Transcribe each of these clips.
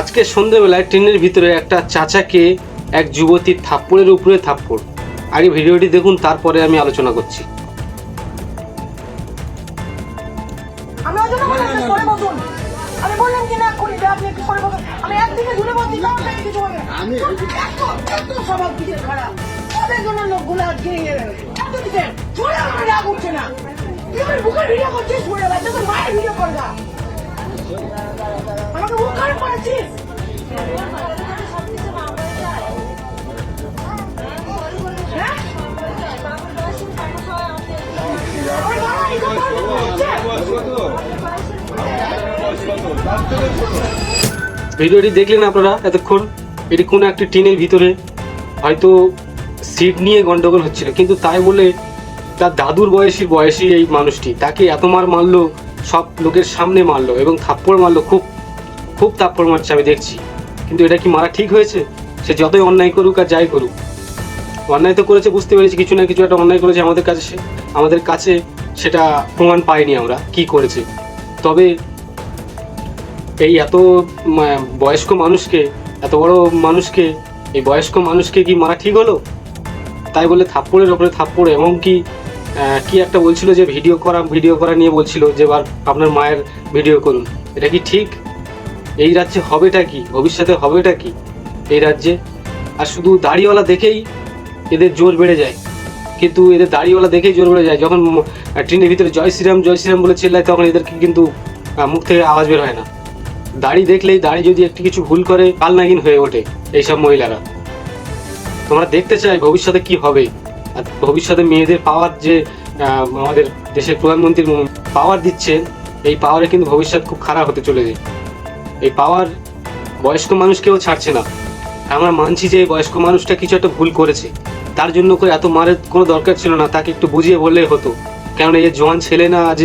আজকে সন্ধ্যেবেলায় ট্রেনের ভিতরে একটা চাচাকে এক যুবতীর থাপ্পড়ের উপরে থাপ্পড়। আগে ভিডিওটি দেখুন তারপরে আমি আলোচনা করছি। ভিডিও করছিস মায়ের ভিডিওটি দেখলেন আপনারা এতক্ষণ। এটি কোনো একটি টিনের ভিতরে হয়তো সিট নিয়ে গন্ডগোল হচ্ছিল, কিন্তু তাই বলে তার দাদুর বয়সী বয়সী এই মানুষটি, তাকে এত মার মারলো, সব লোকের সামনে মারলো এবং থাপ্পড় মারলো, খুব খুব থাপ্পড় মারছে আমি দেখছি। কিন্তু এটা কি মারা ঠিক হয়েছে? সে যতই অন্যায় করুক আর যাই করুক, অন্যায় তো করেছে, বুঝতে পেরেছি, কিছু না কিছু একটা অন্যায় করেছে আমাদের কাছে আমাদের কাছে সেটা প্রমাণ পাইনি আমরা, কি করেছে। তবে এই এত বয়স্ক মানুষকে, এত বড় মানুষকে, এই বয়স্ক মানুষকে কি মারা ঠিক হলো? তাই বলে থাপ্পড়ের ওপরে থাপ্পড়, এবং কি কি একটা বলছিল যে ভিডিও করা ভিডিও করা নিয়ে বলছিল যে, এবার আপনার মায়ের ভিডিও করুন। এটা কি ঠিক? এই রাজ্যে হবেটা কি? ভবিষ্যতে হবেটা কি? এই রাজ্যে? আর শুধু দাড়িওয়ালা দেখেই এদের জোর বেড়ে যায়। কিন্তু এদের দাড়িওয়ালা দেখেই জোর বেড়ে যায়। যখন ট্রেনের ভিতরে জয় শ্রীরাম জয় শ্রীরাম বলে চিল্লায়, তখন এদেরকে কিন্তু মুখ থেকে আওয়াজ বের হয় না। দাড়ি দেখলেই দাড়ি যদি একটু কিছু ভুল করে কাল নাগিন হয়ে ওঠে এইসব মহিলারা। তোমরা দেখতে চাই ভবিষ্যতে কি হবে। আর ভবিষ্যতে মেয়েদের পাওয়ার যে আমাদের দেশের প্রধানমন্ত্রী পাওয়ার দিচ্ছেন, এই পাওয়ারে কিন্তু ভবিষ্যৎ খুব খারাপ হতে চলেছে। এই পাওয়ার বয়স্ক মানুষকেও ছাড়ছে না। আমরা মানছি যে বয়স্ক মানুষটা কিছু একটা ভুল করেছে। তার জন্য করে এত মারের কোনো দরকার ছিল না, তাকে একটু বুঝিয়ে বললেই হতো। কেননা এই জোয়ান ছেলে না আজ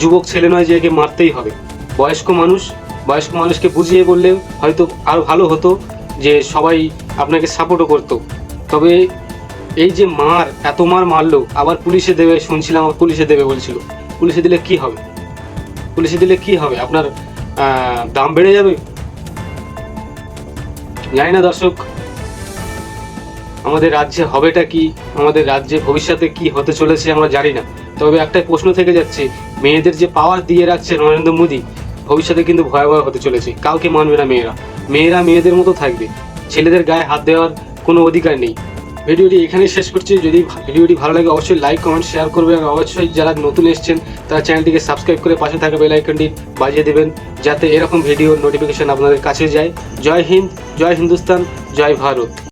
যুবক ছেলে নয় যে একে মারতেই হবে। বয়স্ক মানুষ, বয়স্ক মানুষকে বুঝিয়ে বললে হয়তো আরও ভালো হতো যে সবাই আপনাকে সাপোর্টও করতো। তবে এই যে মার, এত মার মারলো, আবার পুলিশে দেবে, শুনছিলাম আবার পুলিশে দেবে বলছিল। পুলিশে দিলে কি হবে? পুলিশে দিলে কি হবে? আপনার দাম বেড়ে যাবে? জানি না দর্শক, আমাদের রাজ্যে হবেটা কি? আমাদের রাজ্যে ভবিষ্যতে কি হতে চলেছে আমরা জানি না। তবে একটাই প্রশ্ন থেকে যাচ্ছে, মেয়েদের যে পাওয়ার দিয়ে রাখছে নরেন্দ্র মোদী, ভবিষ্যতে কিন্তু ভয়াবহ হতে চলেছে। কাউকে মানবে না মেয়েরা। মেয়েরা মেয়েদের মতো থাকবে। ছেলেদের গায়ে হাত দেওয়ার কোনো অধিকার নেই। ভিডিওটি এখানেই শেষ করছি। যদি ভিডিওটি ভালো লাগে, অবশ্যই লাইক কমেন্ট শেয়ার করবেন। আর অবশ্যই যারা নতুন এসছেন, তারা চ্যানেলটিকে সাবস্ক্রাইব করে পাশে থাকা বেল আইকনটি বাজিয়ে দেবেন, যাতে এরকম ভিডিও নোটিফিকেশন আপনাদের কাছে যায়। জয় হিন্দ, জয় হিন্দুস্তান, জয় ভারত।